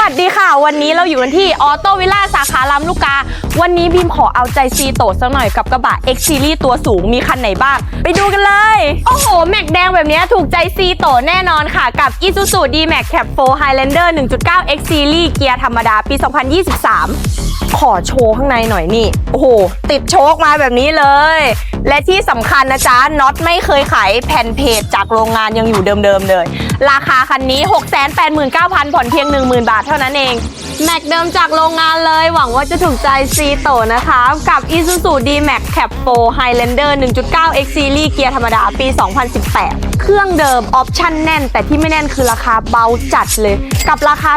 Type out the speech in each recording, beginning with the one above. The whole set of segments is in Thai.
วัสดีค่ะ วันนี้เราอยู่กันที่ออโตวิลล่าสาขาลำลูกกา วันนี้บีมขอเอาใจซีโตสักหน่อยกับกระบะ X Series ตัวสูงมีคันไหนบ้าง ไปดูกันเลย โอ้โห แม็กแดงแบบนี้ถูกใจซีโตแน่นอนค่ะ กับ Isuzu D-Max Cap 4 Highlander 1.9 X Series เกียร์ธรรมดาปี 2023 ขอโชว์ข้างในหน่อยนี่ โอ้โห ติดโชคมาแบบนี้เลย และที่สำคัญนะจ๊ะน็อตไม่เคยขายแผ่นเพจจากโรงงานยังอยู่เดิมๆเลย ราคาคันนี้ 689,000 ผ่อนเพียง 10,000 บาทเท่านั้นเอง แม็กเดิมจากโรงงานเลย หวังว่าจะถูกใจซีโตนะคะ กับ Isuzu D-Max Cap 4 Highlander 1.9 X Series เกียร์ธรรมดาปี 2018 เครื่องเดิมออปชั่นแน่น แต่ที่ไม่แน่นคือราคาเบาจัดเลย กับราคา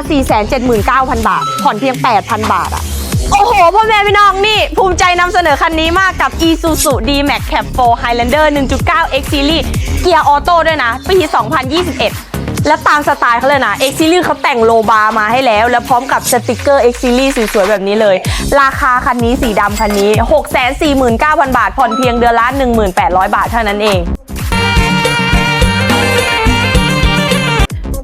479,000 บาท ผ่อนเพียง 8,000 บาทอะ โอ้โห พ่อแม่พี่น้องนี่ ภูมิใจนำเสนอคันนี้มากกับ Isuzu D-Max Cap 4 Highlander 1.9 X Series เกียร์ออโต้ด้วยนะ ปี 2021 และตามสไตล์เขาเลยนะ X Series เขาแต่งโลบาร์มาให้แล้ว แล้วพร้อมกับสติกเกอร์ X Series สวยๆ แบบนี้เลย ราคาคันนี้สีดำคันนี้ 649,000 บาท ผ่อนเพียงเดือนละ 1,800 บาทเท่านั้นเอง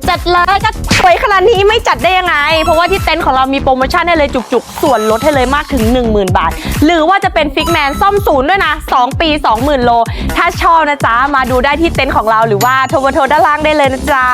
จัดเลยก็ สวยขนาดนี้ไม่จัดได้ยังไง เพราะว่าที่เต็นท์ของเรามีโปรโมชั่นให้เลยจุกๆ ส่วนลดให้เลยมากถึง 10,000 บาท หรือว่าจะเป็นฟิกแมนซ่อมศูนย์ด้วยนะ 2 ปี 20,000 โล ถ้าชอบนะจ๊ะ มาดูได้ที่เต็นท์ของเราหรือว่าโทรเบอร์โทรด้านล่างได้เลยนะจ๊ะ